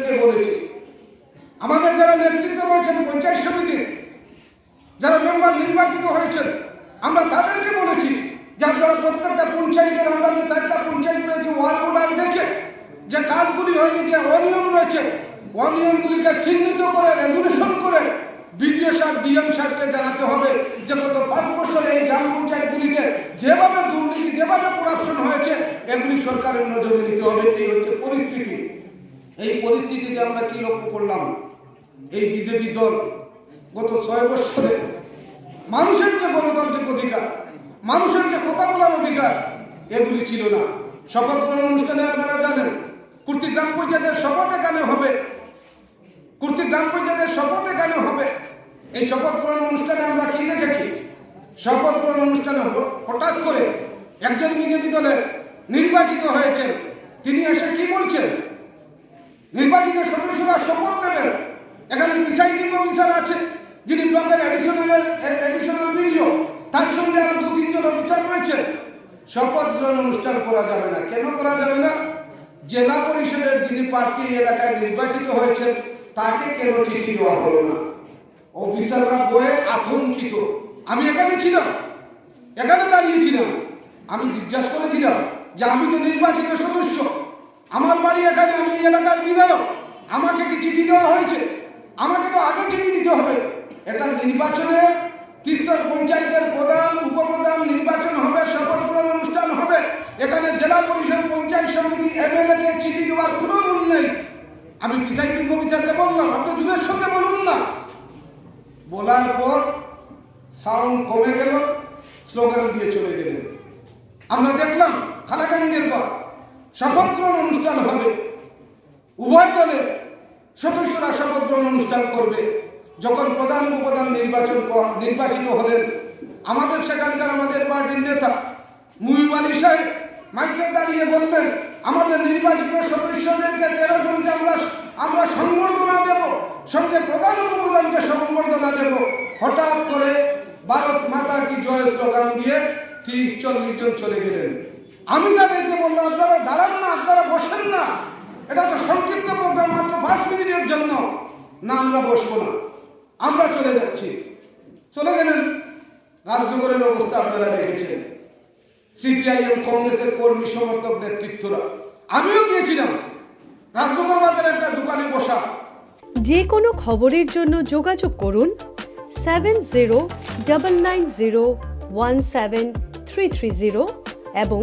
নেতৃত্বদেরকে বলেছি। আমাদের যারা নেতৃত্ব রয়েছেন পঞ্চায়েত সমিতির যারা মেম্বার নির্বাচিত হয়েছেন, আমরা তাদেরকে বলেছি যে আপনারা প্রত্যেকটা পঞ্চায়েতের, আমরা যে চারটা পঞ্চায়েত পেয়েছি, ওয়ার্ড দেখে যে কাজগুলি হয়নি, যে অনিয়ম রয়েছে, অনিয়মগুলিকে চিহ্নিত করে রেজুলেশন করে বিডিও সাহেব, ডিএম সাহেবকে জানাতে হবে যে গত পাঁচ বছরে এই গ্রাম পঞ্চায়েতগুলিতে যেভাবে দুর্নীতি, যেভাবে করাপশন হয়েছে, এগুলি সরকারের নজরে নিতে হবে। এই হচ্ছে পরিস্থিতি। এই পরিস্থিতিতে আমরা কি লক্ষ্য করলাম? এই বিজেপি দল গত ছয় বৎসরে মানুষের যে গণতান্ত্রিক অধিকার, মানুষের যে কথা বলার অধিকার, এগুলি ছিল না। শপথ গ্রহণ অনুষ্ঠানে আপনারা জানেন কুর্তি গ্রাম পঞ্চায়েতের শপথ এখানে হবে। কুর্তি গ্রাম পঞ্চায়েতের শপথ এখানে হবে। এই শপথ গ্রহণ অনুষ্ঠানে আমরা কি দেখেছি? শপথ গ্রহণ অনুষ্ঠানে হঠাৎ করে একজন বিজেপি দলের নির্বাচিত হয়েছে তিনি এসে নির্বাচিত সদস্যরা শপথ নেবেন এখানে প্রিসাইডিং অফিসার আছে, যিনি ব্লকের অ্যাডিশনাল অ্যাডিশনাল ভিডিও তার সঙ্গে আরও দু তিনজন অফিসার রয়েছে। শপথ গ্রহণ অনুষ্ঠান করা যাবে না। কেন করা যাবে না? জেলা পরিষদের যিনি প্রার্থী এলাকায় নির্বাচিত হয়েছেন, তাকে কেন চিঠি দেওয়া হলো না? অফিসাররা বয়ে আতঙ্কিত। আমি এখানে ছিলাম। এখানে দাঁড়িয়েছিলাম। আমি জিজ্ঞাসা করেছিলাম যে আমি তো নির্বাচিত সদস্য। আমার বাড়ি এখানে আমি এই এলাকার বিধায়ক। আমাকে কি চিঠি দেওয়া হয়েছে? আমাকে তো আগে চিঠি দিতে হবে। এটা নির্বাচনে তিস্তর পঞ্চায়েতের প্রধান, উপপ্রধান নির্বাচন হবে, শপথ গ্রহণ অনুষ্ঠান হবে। এখানে জেলা পরিষদ পঞ্চায়েত সমিতি এমএলএ কে চিঠি দেওয়ার কোনো রুল নেই। আমি প্রিসাইডিং অফিসারকে বললাম, আপনি যুগের সঙ্গে বলুন না। বলার পর সাউন্ড কমে গেল, স্লোগান দিয়ে চলে গেলেন। আমরা দেখলাম খালাকান্দের পর শপথ গ্রহণ অনুষ্ঠান হবে। উভয় দলের সদস্যরা শপথ গ্রহণ অনুষ্ঠান করবে। যখন প্রধান উপপ্রধান নির্বাচন নির্বাচিত হলেন, আমাদের সেখানকার আমাদের পার্টির নেতা মুহিব আলী সাহেব মাইকে দাঁড়িয়ে বললেন, আমাদের নির্বাচিত সদস্যদেরকে তেরো জনকে আমরা আমরা সংবর্ধনা দেব। সঙ্গে প্রধান উপপ্রধানকে সংবর্ধনা দেব। হঠাৎ করে ভারত মাতা কি জয় স্লোগান দিয়ে তিরিশ, চল্লিশ জন চলে গেলেন। আমি তাদেরকে বললাম, আপনারা দাঁড়ান না, আপনারা বসেন না। এটা তো সংক্ষিপ্ত প্রোগ্রাম মাত্র পাঁচ মিনিটের জন্য। না, আমরা বসবো না। আমরা চলে যাচ্ছি। চলে গেলেন। রাজনগরের অবস্থা আপনারা দেখেছেন। সিপিআইএম, কংগ্রেসের কর্মী, সমর্থক নেতৃত্বরা। আমিও গিয়েছিলাম। রাজনগর বাজারে একটা দোকানে বসা। যে কোনো খবরের জন্য যোগাযোগ করুন seven zero double nine zero one seven three three zero এবং